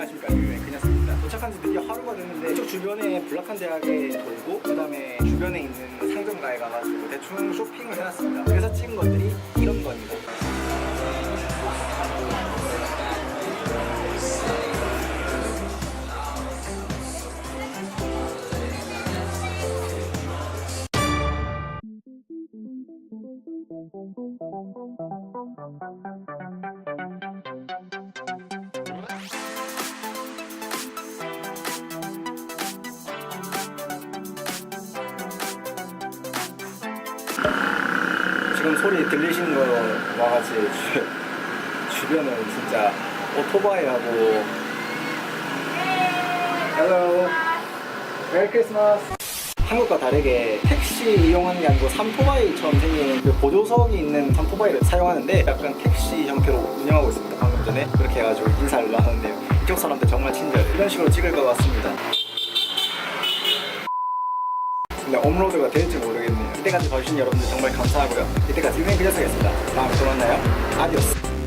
안녕하십니까 유유의 그녀입니다. 도착한 지 드디어 하루가 됐는데 이쪽 주변에 블락한 대학에 돌고 그 다음에 주변에 있는 상점가에 가가지고 대충 쇼핑을 해놨습니다. 그래서 찍은 것들이 이런 겁니다. 지금 소리 들리시는 거 와가지 주, 주변은 진짜 오토바이하고. Hello. 메리 크리스마스 한국과 다르게 택시 이용하는 게 아니고 삼토바이처럼 생긴 그 보조석이 있는 삼토바이를 사용하는데 약간 택시 형태로 운영하고 있습니다. 방금 전에 그렇게 해가지고 인사를 나눴는데요 이쪽 사람들 정말 친절해 이런 식으로 찍을 것 같습니다. 근데 업로드가 될지 모르겠 이때까지 봐주신 여러분들 정말 감사하고요. 이때까지 유행 그녀석이었습니다. 다음에 또 만나요. 아디오스.